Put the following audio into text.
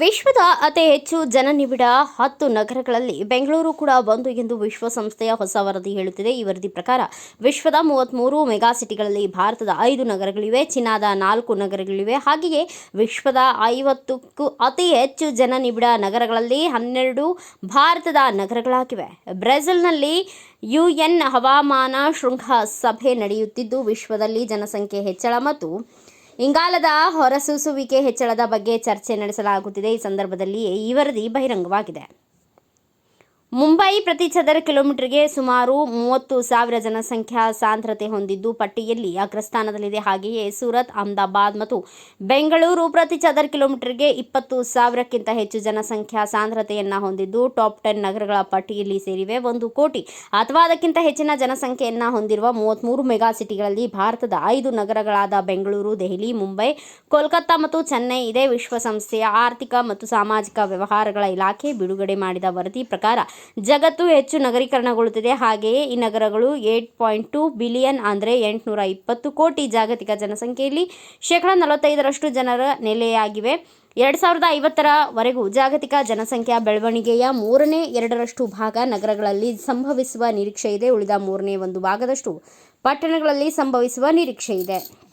ವಿಶ್ವದ ಅತಿ ಹೆಚ್ಚು ಜನನಿಬಿಡ ಹತ್ತು ನಗರಗಳಲ್ಲಿ ಬೆಂಗಳೂರು ಕೂಡ ಒಂದು ಎಂದು ವಿಶ್ವಸಂಸ್ಥೆಯ ಹೊಸ ವರದಿ ಹೇಳುತ್ತಿದೆ. ಈ ವರದಿ ಪ್ರಕಾರ ವಿಶ್ವದ ಮೂವತ್ತ್ಮೂರು ಮೆಗಾ ಸಿಟಿಗಳಲ್ಲಿ ಭಾರತದ ಐದು ನಗರಗಳಿವೆ, ಚೀನಾದ ನಾಲ್ಕು ನಗರಗಳಿವೆ. ಹಾಗೆಯೇ ವಿಶ್ವದ ಐವತ್ತಕ್ಕೂ ಅತಿ ಹೆಚ್ಚು ಜನನಿಬಿಡ ನಗರಗಳಲ್ಲಿ ಹನ್ನೆರಡು ಭಾರತದ ನಗರಗಳಾಗಿವೆ. ಬ್ರೆಜಿಲ್ನಲ್ಲಿ ಯುಎನ್ ಹವಾಮಾನ ಶೃಂಗ ಸಭೆ ನಡೆಯುತ್ತಿದ್ದು, ವಿಶ್ವದಲ್ಲಿ ಜನಸಂಖ್ಯೆ ಹೆಚ್ಚಳ ಮತ್ತು ಇಂಗಾಲದ ಹೊರಸೂಸುವಿಕೆ ಹೆಚ್ಚಳದ ಬಗ್ಗೆ ಚರ್ಚೆ ನಡೆಸಲಾಗುತ್ತಿದೆ. ಈ ಸಂದರ್ಭದಲ್ಲಿ ಈ ವರದಿ ಬಹಿರಂಗವಾಗಿದೆ. ಮುಂಬೈ ಪ್ರತಿ ಚದರ ಕಿಲೋಮೀಟರ್ಗೆ ಸುಮಾರು ಮೂವತ್ತು ಸಾವಿರ ಜನಸಂಖ್ಯಾ ಸಾಂದ್ರತೆ ಹೊಂದಿದ್ದು, ಪಟ್ಟಿಯಲ್ಲಿ ಅಗ್ರಸ್ಥಾನದಲ್ಲಿದೆ. ಹಾಗೆಯೇ ಸೂರತ್, ಅಹಮದಾಬಾದ್ ಮತ್ತು ಬೆಂಗಳೂರು ಪ್ರತಿ ಚದರ ಕಿಲೋಮೀಟರ್ಗೆ ಇಪ್ಪತ್ತು ಸಾವಿರಕ್ಕಿಂತ ಹೆಚ್ಚು ಜನಸಂಖ್ಯಾ ಸಾಂದ್ರತೆಯನ್ನು ಹೊಂದಿದ್ದು, ಟಾಪ್ ಟೆನ್ ನಗರಗಳ ಪಟ್ಟಿಯಲ್ಲಿ ಸೇರಿವೆ. ಒಂದು ಕೋಟಿ ಅಥವಾ ಅದಕ್ಕಿಂತ ಹೆಚ್ಚಿನ ಜನಸಂಖ್ಯೆಯನ್ನು ಹೊಂದಿರುವ ಮೂವತ್ತ್ಮೂರು ಮೆಗಾ ಸಿಟಿಗಳಲ್ಲಿ ಭಾರತದ ಐದು ನಗರಗಳಾದ ಬೆಂಗಳೂರು, ದೆಹಲಿ, ಮುಂಬೈ, ಕೋಲ್ಕತ್ತಾ ಮತ್ತು ಚೆನ್ನೈ ಇದೆ. ವಿಶ್ವಸಂಸ್ಥೆಯ ಆರ್ಥಿಕ ಮತ್ತು ಸಾಮಾಜಿಕ ವ್ಯವಹಾರಗಳ ಇಲಾಖೆ ಬಿಡುಗಡೆ ಮಾಡಿದ ವರದಿ ಪ್ರಕಾರ ಜಗತ್ತು ಹೆಚ್ಚು ನಗರೀಕರಣಗೊಳ್ಳುತ್ತಿದೆ. ಹಾಗೆಯೇ ಈ ನಗರಗಳು ಏಟ್ ಪಾಯಿಂಟ್ ಟು ಬಿಲಿಯನ್ ಅಂದರೆ ಎಂಟುನೂರ ಇಪ್ಪತ್ತು ಕೋಟಿ ಜಾಗತಿಕ ಜನಸಂಖ್ಯೆಯಲ್ಲಿ ಶೇಕಡ ನಲವತ್ತೈದರಷ್ಟು ಜನರ ನೆಲೆಯಾಗಿವೆ. ಎರಡು ಸಾವಿರದ ಐವತ್ತರವರೆಗೂ ಜಾಗತಿಕ ಜನಸಂಖ್ಯಾ ಬೆಳವಣಿಗೆಯ ಮೂರನೇ ಎರಡರಷ್ಟು ಭಾಗ ನಗರಗಳಲ್ಲಿ ಸಂಭವಿಸುವ ನಿರೀಕ್ಷೆ ಇದೆ. ಉಳಿದ ಮೂರನೇ ಒಂದು ಭಾಗದಷ್ಟು ಪಟ್ಟಣಗಳಲ್ಲಿ ಸಂಭವಿಸುವ ನಿರೀಕ್ಷೆ ಇದೆ.